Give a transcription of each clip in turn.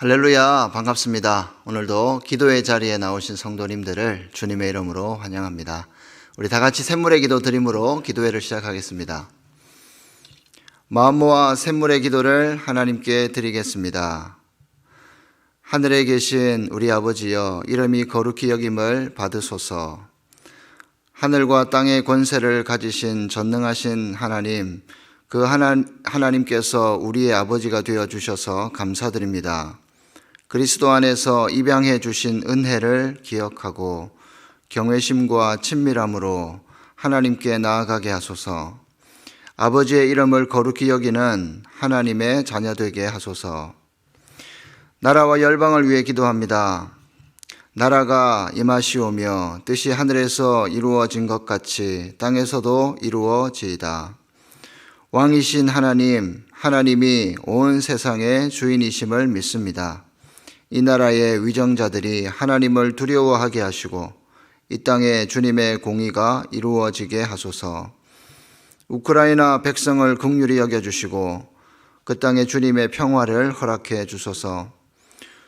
할렐루야, 반갑습니다. 오늘도 기도의 자리에 나오신 성도님들을 주님의 이름으로 환영합니다. 우리 다 같이 샘물의 기도 드림으로 기도회를 시작하겠습니다. 마음 모아 샘물의 기도를 하나님께 드리겠습니다. 하늘에 계신 우리 아버지여, 이름이 거룩히 여김을 받으소서. 하늘과 땅의 권세를 가지신 전능하신 하나님, 그 하나, 하나님께서 우리의 아버지가 되어 주셔서 감사드립니다. 그리스도 안에서 입양해 주신 은혜를 기억하고 경외심과 친밀함으로 하나님께 나아가게 하소서. 아버지의 이름을 거룩히 여기는 하나님의 자녀 되게 하소서. 나라와 열방을 위해 기도합니다. 나라가 임하시오며 뜻이 하늘에서 이루어진 것 같이 땅에서도 이루어지이다. 왕이신 하나님, 하나님이 온 세상의 주인이심을 믿습니다. 이 나라의 위정자들이 하나님을 두려워하게 하시고 이 땅에 주님의 공의가 이루어지게 하소서. 우크라이나 백성을 극률히 여겨 주시고 그 땅에 주님의 평화를 허락해 주소서.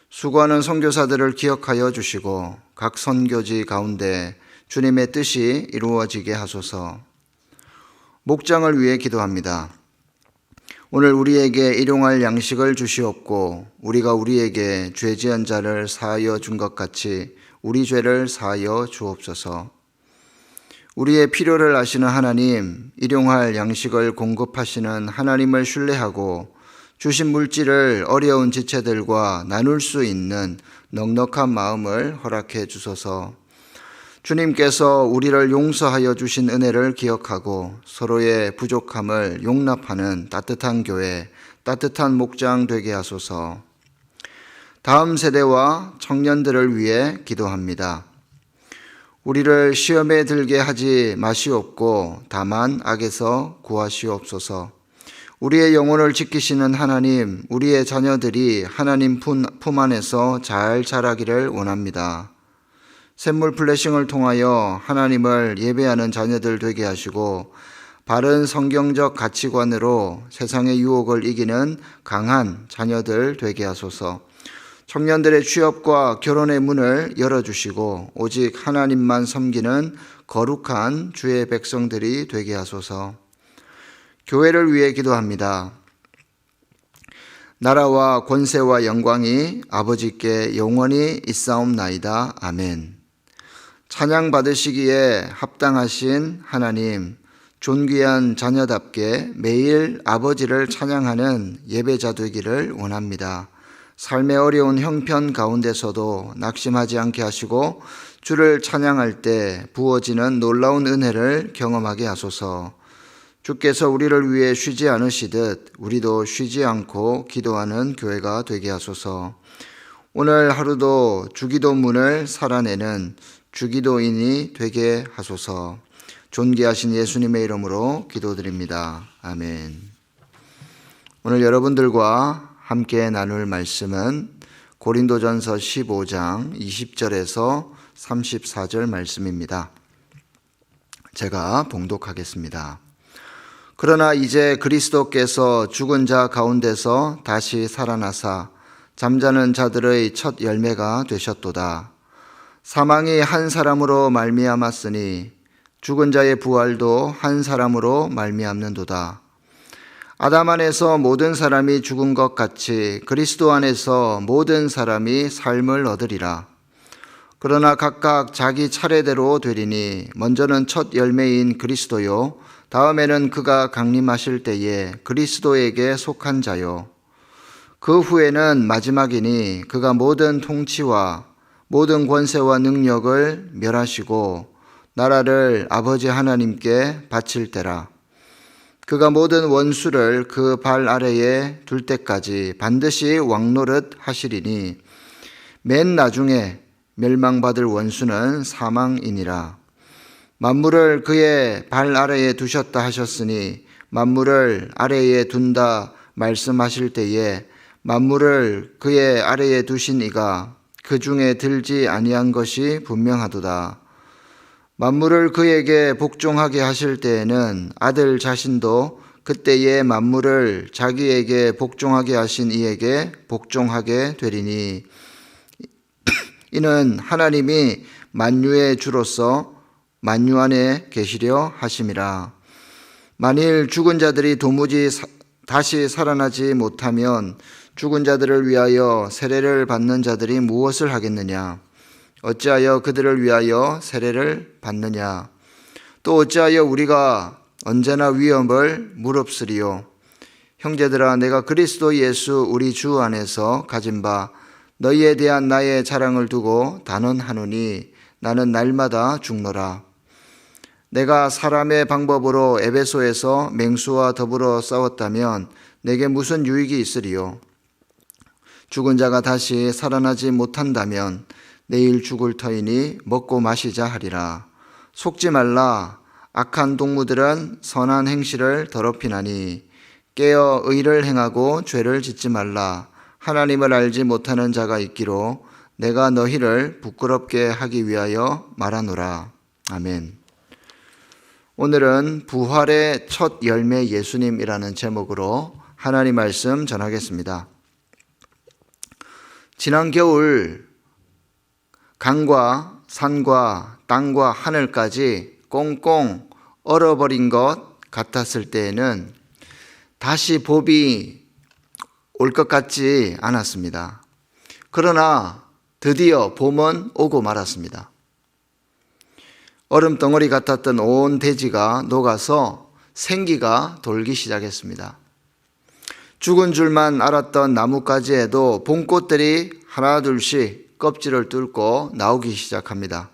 수고하는 선교사들을 기억하여 주시고 각 선교지 가운데 주님의 뜻이 이루어지게 하소서. 목장을 위해 기도합니다. 오늘 우리에게 일용할 양식을 주시옵고 우리가 우리에게 죄 지은 자를 사하여 준 것 같이 우리 죄를 사하여 주옵소서. 우리의 필요를 아시는 하나님, 일용할 양식을 공급하시는 하나님을 신뢰하고 주신 물질을 어려운 지체들과 나눌 수 있는 넉넉한 마음을 허락해 주소서. 주님께서 우리를 용서하여 주신 은혜를 기억하고 서로의 부족함을 용납하는 따뜻한 교회, 따뜻한 목장 되게 하소서. 다음 세대와 청년들을 위해 기도합니다. 우리를 시험에 들게 하지 마시옵고 다만 악에서 구하시옵소서. 우리의 영혼을 지키시는 하나님, 우리의 자녀들이 하나님 품 안에서 잘 자라기를 원합니다. 샘물 플래싱을 통하여 하나님을 예배하는 자녀들 되게 하시고 바른 성경적 가치관으로 세상의 유혹을 이기는 강한 자녀들 되게 하소서. 청년들의 취업과 결혼의 문을 열어주시고 오직 하나님만 섬기는 거룩한 주의 백성들이 되게 하소서. 교회를 위해 기도합니다. 나라와 권세와 영광이 아버지께 영원히 있사옵나이다. 아멘. 찬양 받으시기에 합당하신 하나님, 존귀한 자녀답게 매일 아버지를 찬양하는 예배자 되기를 원합니다. 삶의 어려운 형편 가운데서도 낙심하지 않게 하시고 주를 찬양할 때 부어지는 놀라운 은혜를 경험하게 하소서. 주께서 우리를 위해 쉬지 않으시듯 우리도 쉬지 않고 기도하는 교회가 되게 하소서. 오늘 하루도 주기도문을 살아내는 주기도인이 되게 하소서. 존귀하신 예수님의 이름으로 기도드립니다. 아멘. 오늘 여러분들과 함께 나눌 말씀은 고린도전서 15장 20절에서 34절 말씀입니다. 제가 봉독하겠습니다. 그러나 이제 그리스도께서 죽은 자 가운데서 다시 살아나사 잠자는 자들의 첫 열매가 되셨도다. 사망이 한 사람으로 말미암았으니 죽은 자의 부활도 한 사람으로 말미암는도다. 아담 안에서 모든 사람이 죽은 것 같이 그리스도 안에서 모든 사람이 삶을 얻으리라. 그러나 각각 자기 차례대로 되리니 먼저는 첫 열매인 그리스도요 다음에는 그가 강림하실 때에 그리스도에게 속한 자요 그 후에는 마지막이니 그가 모든 통치와 모든 권세와 능력을 멸하시고 나라를 아버지 하나님께 바칠 때라. 그가 모든 원수를 그 발 아래에 둘 때까지 반드시 왕노릇 하시리니 맨 나중에 멸망받을 원수는 사망이니라. 만물을 그의 발 아래에 두셨다 하셨으니 만물을 아래에 둔다 말씀하실 때에 만물을 그의 아래에 두신 이가 그 중에 들지 아니한 것이 분명하도다. 만물을 그에게 복종하게 하실 때에는 아들 자신도 그때의 만물을 자기에게 복종하게 하신 이에게 복종하게 되리니 이는 하나님이 만유의 주로서 만유 안에 계시려 하심이라. 만일 죽은 자들이 도무지 사- 다시 살아나지 못하면 죽은 자들을 위하여 세례를 받는 자들이 무엇을 하겠느냐? 어찌하여 그들을 위하여 세례를 받느냐? 또 어찌하여 우리가 언제나 위험을 무릅쓰리요? 형제들아, 내가 그리스도 예수 우리 주 안에서 가진 바 너희에 대한 나의 자랑을 두고 단언하노니 나는 날마다 죽노라. 내가 사람의 방법으로 에베소에서 맹수와 더불어 싸웠다면 내게 무슨 유익이 있으리요? 죽은 자가 다시 살아나지 못한다면 내일 죽을 터이니 먹고 마시자 하리라. 속지 말라. 악한 동무들은 선한 행실을 더럽히나니 깨어 의를 행하고 죄를 짓지 말라. 하나님을 알지 못하는 자가 있기로 내가 너희를 부끄럽게 하기 위하여 말하노라. 아멘. 오늘은 부활의 첫 열매 예수님이라는 제목으로 하나님 말씀 전하겠습니다. 지난 겨울 강과 산과 땅과 하늘까지 꽁꽁 얼어버린 것 같았을 때에는 다시 복이 올 것 같지 않았습니다. 그러나 드디어 봄은 오고 말았습니다. 얼음 덩어리 같았던 온 대지가 녹아서 생기가 돌기 시작했습니다. 죽은 줄만 알았던 나뭇가지에도 봄꽃들이 하나둘씩 껍질을 뚫고 나오기 시작합니다.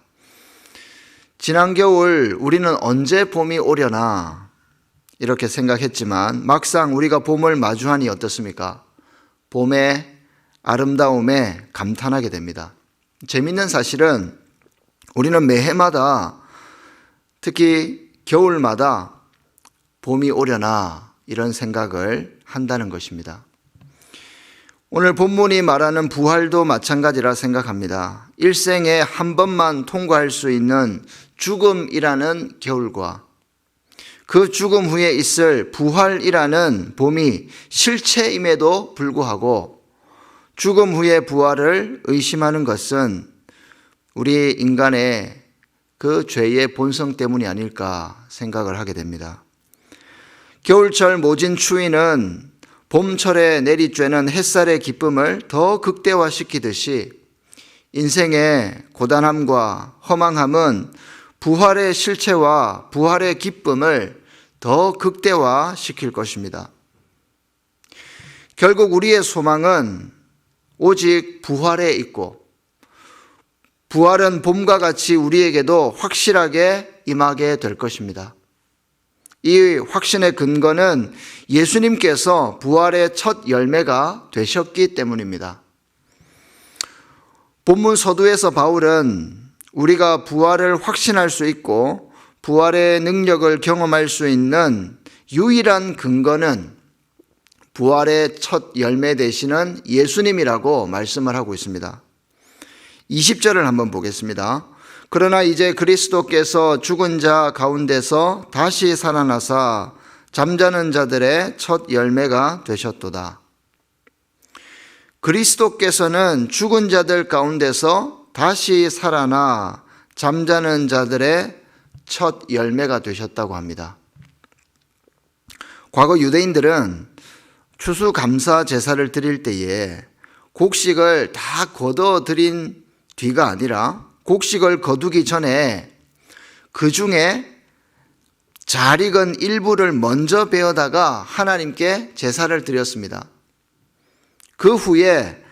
지난 겨울 우리는 언제 봄이 오려나 이렇게 생각했지만 막상 우리가 봄을 마주하니 어떻습니까? 봄의 아름다움에 감탄하게 됩니다. 재밌는 사실은 우리는 매해마다 특히 겨울마다 봄이 오려나 이런 생각을 한다는 것입니다. 오늘 본문이 말하는 부활도 마찬가지라 생각합니다. 일생에 한 번만 통과할 수 있는 죽음이라는 겨울과 그 죽음 후에 있을 부활이라는 봄이 실체임에도 불구하고 죽음 후의 부활을 의심하는 것은 우리 인간의 그 죄의 본성 때문이 아닐까 생각을 하게 됩니다. 겨울철 모진 추위는 봄철에 내리쬐는 햇살의 기쁨을 더 극대화시키듯이 인생의 고단함과 허망함은 부활의 실체와 부활의 기쁨을 더 극대화시킬 것입니다. 결국 우리의 소망은 오직 부활에 있고 부활은 봄과 같이 우리에게도 확실하게 임하게 될 것입니다. 이 확신의 근거는 예수님께서 부활의 첫 열매가 되셨기 때문입니다. 본문 서두에서 바울은 우리가 부활을 확신할 수 있고 부활의 능력을 경험할 수 있는 유일한 근거는 부활의 첫 열매 되시는 예수님이라고 말씀을 하고 있습니다. 20절을 한번 보겠습니다. 그러나 이제 그리스도께서 죽은 자 가운데서 다시 살아나사 잠자는 자들의 첫 열매가 되셨도다. 그리스도께서는 죽은 자들 가운데서 다시 살아나 잠자는 자들의 첫 열매가 되셨다고 합니다. 과거 유대인들은 추수감사 제사를 드릴 때에 곡식을 다 드린 뒤가 아니라 곡식을 거두기 전에 그 중에 잘 익은 일부를 먼저 베어다가 하나님께 제사를 드렸습니다. 그 후에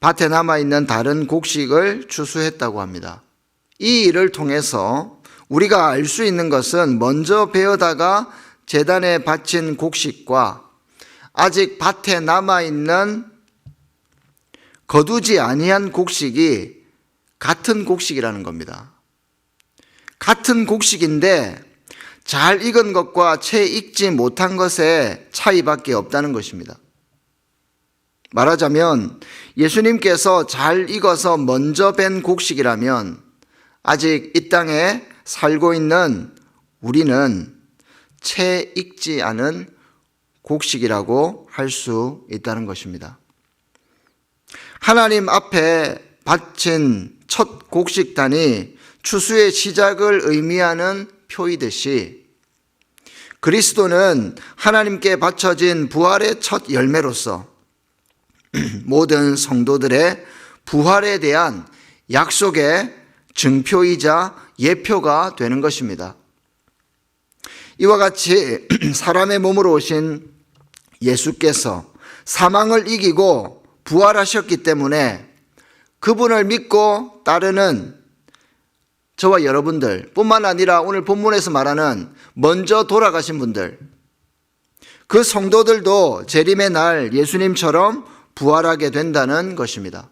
밭에 남아있는 다른 곡식을 추수했다고 합니다. 이 일을 통해서 우리가 알 수 있는 것은 먼저 베어다가 재단에 바친 곡식과 아직 밭에 남아있는 거두지 아니한 곡식이 같은 곡식이라는 겁니다. 같은 곡식인데 잘 익은 것과 채 익지 못한 것의 차이밖에 없다는 것입니다. 말하자면 예수님께서 잘 익어서 먼저 벤 곡식이라면 아직 이 땅에 살고 있는 우리는 채 익지 않은 곡식이라고 할 수 있다는 것입니다. 하나님 앞에 바친 첫 곡식단이 추수의 시작을 의미하는 표이듯이 그리스도는 하나님께 바쳐진 부활의 첫 열매로서 모든 성도들의 부활에 대한 약속의 증표이자 예표가 되는 것입니다. 이와 같이 사람의 몸으로 오신 예수께서 사망을 이기고 부활하셨기 때문에 그분을 믿고 따르는 저와 여러분들 뿐만 아니라 오늘 본문에서 말하는 먼저 돌아가신 분들 그 성도들도 재림의 날 예수님처럼 부활하게 된다는 것입니다.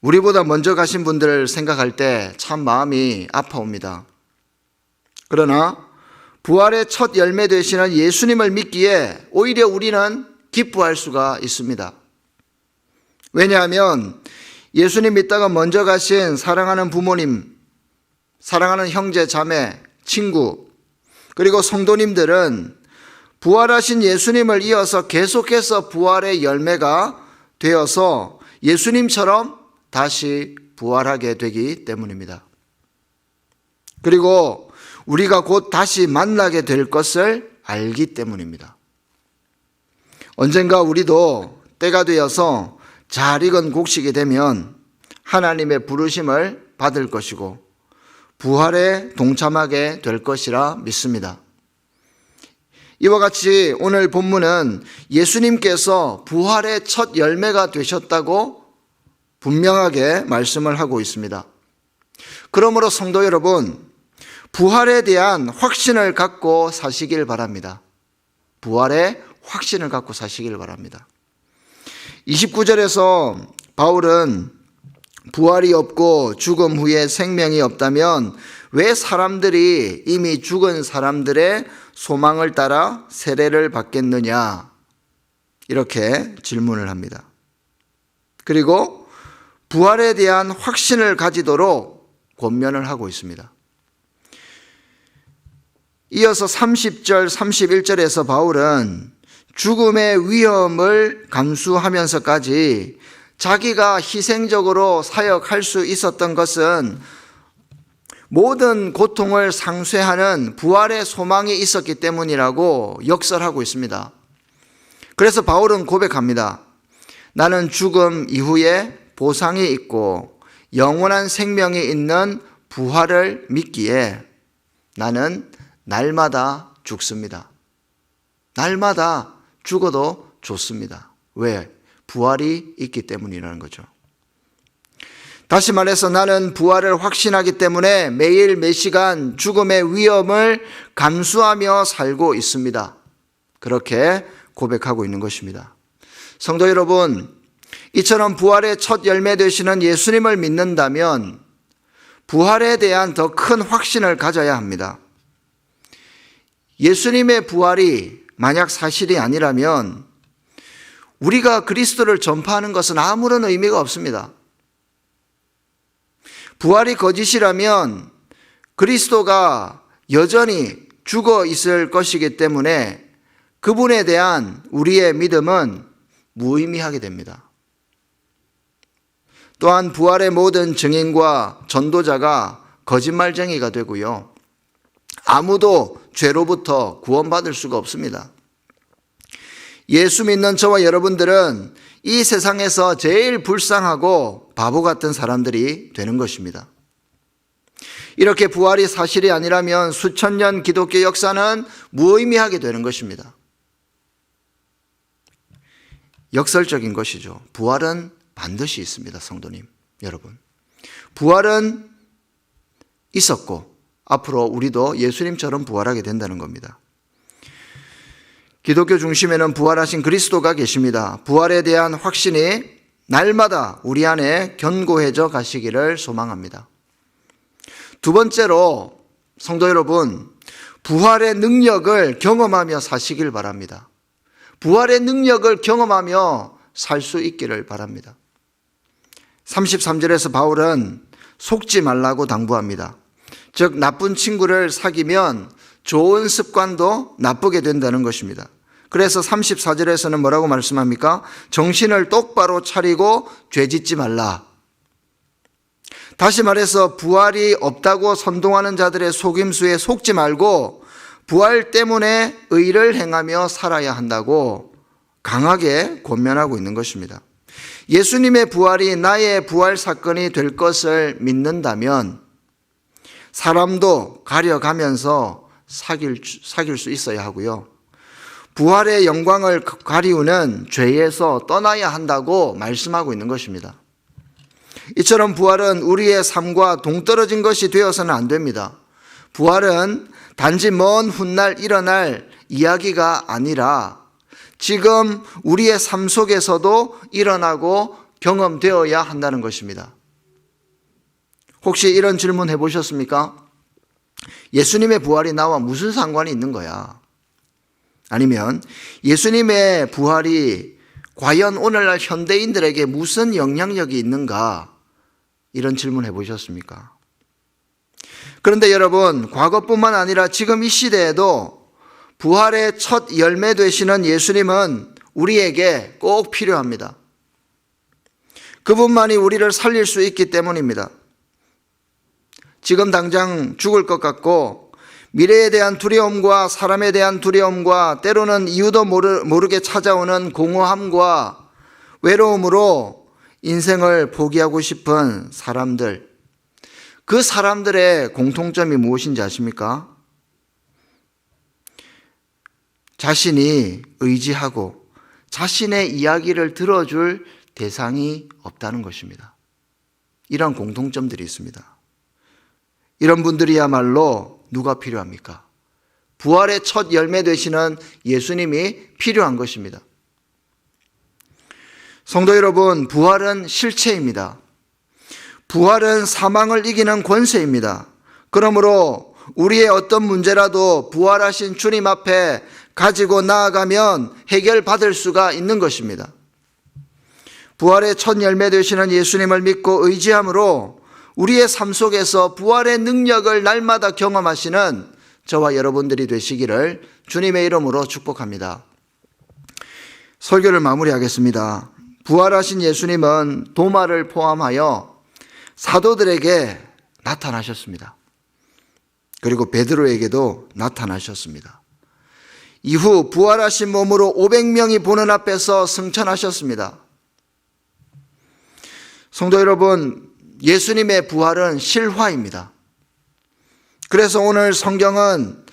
우리보다 먼저 가신 분들을 생각할 때 참 마음이 아파옵니다. 그러나 부활의 첫 열매 되시는 예수님을 믿기에 오히려 우리는 기뻐할 수가 있습니다. 왜냐하면 예수님 믿다가 먼저 가신 사랑하는 부모님, 사랑하는 형제, 자매, 친구, 그리고 성도님들은 부활하신 예수님을 이어서 계속해서 부활의 열매가 되어서 예수님처럼 다시 부활하게 되기 때문입니다. 그리고 우리가 곧 다시 만나게 될 것을 알기 때문입니다. 언젠가 우리도 때가 되어서 잘 익은 곡식이 되면 하나님의 부르심을 받을 것이고 부활에 동참하게 될 것이라 믿습니다. 이와 같이 오늘 본문은 예수님께서 부활의 첫 열매가 되셨다고 분명하게 말씀을 하고 있습니다. 그러므로 성도 여러분, 부활에 대한 확신을 갖고 사시길 바랍니다. 부활의 확신을 갖고 사시길 바랍니다. 29절에서 바울은 부활이 없고 죽음 후에 생명이 없다면 왜 사람들이 이미 죽은 사람들의 소망을 따라 세례를 받겠느냐? 이렇게 질문을 합니다. 그리고 부활에 대한 확신을 가지도록 권면을 하고 있습니다. 이어서 30절, 31절에서 바울은 죽음의 위험을 감수하면서까지 자기가 희생적으로 사역할 수 있었던 것은 모든 고통을 상쇄하는 부활의 소망이 있었기 때문이라고 역설하고 있습니다. 그래서 바울은 고백합니다. 나는 죽음 이후에 보상이 있고 영원한 생명이 있는 부활을 믿기에 나는 날마다 죽습니다. 날마다 죽어도 좋습니다. 왜? 부활이 있기 때문이라는 거죠. 다시 말해서 나는 부활을 확신하기 때문에 매일 매 시간 죽음의 위험을 감수하며 살고 있습니다. 그렇게 고백하고 있는 것입니다. 성도 여러분, 이처럼 부활의 첫 열매 되시는 예수님을 믿는다면 부활에 대한 더 큰 확신을 가져야 합니다. 예수님의 부활이 만약 사실이 아니라면 우리가 그리스도를 전파하는 것은 아무런 의미가 없습니다. 부활이 거짓이라면 그리스도가 여전히 죽어 있을 것이기 때문에 그분에 대한 우리의 믿음은 무의미하게 됩니다. 또한 부활의 모든 증인과 전도자가 거짓말쟁이가 되고요. 아무도 죄로부터 구원받을 수가 없습니다. 예수 믿는 저와 여러분들은 이 세상에서 제일 불쌍하고 바보 같은 사람들이 되는 것입니다. 이렇게 부활이 사실이 아니라면 수천 년 기독교 역사는 무의미하게 되는 것입니다. 역설적인 것이죠. 부활은 반드시 있습니다, 성도님. 여러분. 부활은 있었고, 앞으로 우리도 예수님처럼 부활하게 된다는 겁니다. 기독교 중심에는 부활하신 그리스도가 계십니다. 부활에 대한 확신이 날마다 우리 안에 견고해져 가시기를 소망합니다. 두 번째로, 성도 여러분, 부활의 능력을 경험하며 사시길 바랍니다. 부활의 능력을 경험하며 살 수 있기를 바랍니다. 33절에서 바울은 속지 말라고 당부합니다. 즉, 나쁜 친구를 사귀면 좋은 습관도 나쁘게 된다는 것입니다. 그래서 34절에서는 뭐라고 말씀합니까? 정신을 똑바로 차리고 죄 짓지 말라. 다시 말해서 부활이 없다고 선동하는 자들의 속임수에 속지 말고 부활 때문에 의를 행하며 살아야 한다고 강하게 권면하고 있는 것입니다. 예수님의 부활이 나의 부활 사건이 될 것을 믿는다면 사람도 가려가면서 사귈, 사귈 수 있어야 하고요. 부활의 영광을 가리우는 죄에서 떠나야 한다고 말씀하고 있는 것입니다. 이처럼 부활은 우리의 삶과 동떨어진 것이 되어서는 안 됩니다. 부활은 단지 먼 훗날 일어날 이야기가 아니라 지금 우리의 삶 속에서도 일어나고 경험되어야 한다는 것입니다. 혹시 이런 질문 해보셨습니까? 예수님의 부활이 나와 무슨 상관이 있는 거야? 아니면 예수님의 부활이 과연 오늘날 현대인들에게 무슨 영향력이 있는가? 이런 질문 해보셨습니까? 그런데 여러분, 과거뿐만 아니라 지금 이 시대에도 부활의 첫 열매 되시는 예수님은 우리에게 꼭 필요합니다. 그분만이 우리를 살릴 수 있기 때문입니다. 지금 당장 죽을 것 같고 미래에 대한 두려움과 사람에 대한 두려움과 때로는 이유도 모르, 모르게 찾아오는 공허함과 외로움으로 인생을 포기하고 싶은 사람들. 그 사람들의 공통점이 무엇인지 아십니까? 자신이 의지하고 자신의 이야기를 들어줄 대상이 없다는 것입니다. 이런 공통점들이 있습니다. 이런 분들이야말로 누가 필요합니까? 부활의 첫 열매 되시는 예수님이 필요한 것입니다. 성도 여러분, 부활은 실체입니다. 부활은 사망을 이기는 권세입니다. 그러므로 우리의 어떤 문제라도 부활하신 주님 앞에 가지고 나아가면 해결받을 수가 있는 것입니다. 부활의 첫 열매 되시는 예수님을 믿고 의지함으로 우리의 삶 속에서 부활의 능력을 날마다 경험하시는 저와 여러분들이 되시기를 주님의 이름으로 축복합니다. 설교를 마무리하겠습니다. 부활하신 예수님은 도마를 포함하여 사도들에게 나타나셨습니다. 그리고 베드로에게도 나타나셨습니다. 이후 부활하신 몸으로 500명이 보는 앞에서 승천하셨습니다. 성도 여러분, 예수님의 부활은 실화입니다. 그래서 오늘 성경은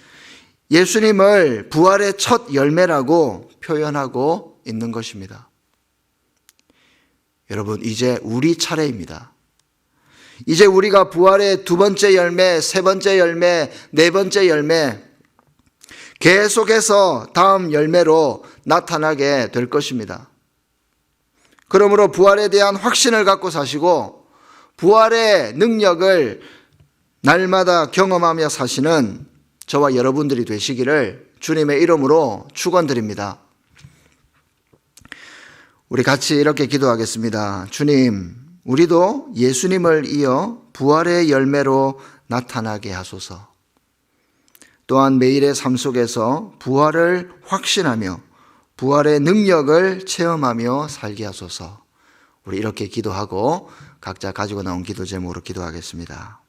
예수님을 부활의 첫 열매라고 표현하고 있는 것입니다. 여러분, 이제 우리 차례입니다. 이제 우리가 부활의 두 번째 열매, 세 번째 열매, 네 번째 열매, 계속해서 다음 열매로 나타나게 될 것입니다. 그러므로 부활에 대한 확신을 갖고 사시고 부활의 능력을 날마다 경험하며 사시는 저와 여러분들이 되시기를 주님의 이름으로 축원드립니다. 우리 같이 이렇게 기도하겠습니다. 주님, 우리도 예수님을 이어 부활의 열매로 나타나게 하소서. 또한 매일의 삶 속에서 부활을 확신하며 부활의 능력을 체험하며 살게 하소서. 우리 이렇게 기도하고 각자 가지고 나온 기도 제목으로 기도하겠습니다.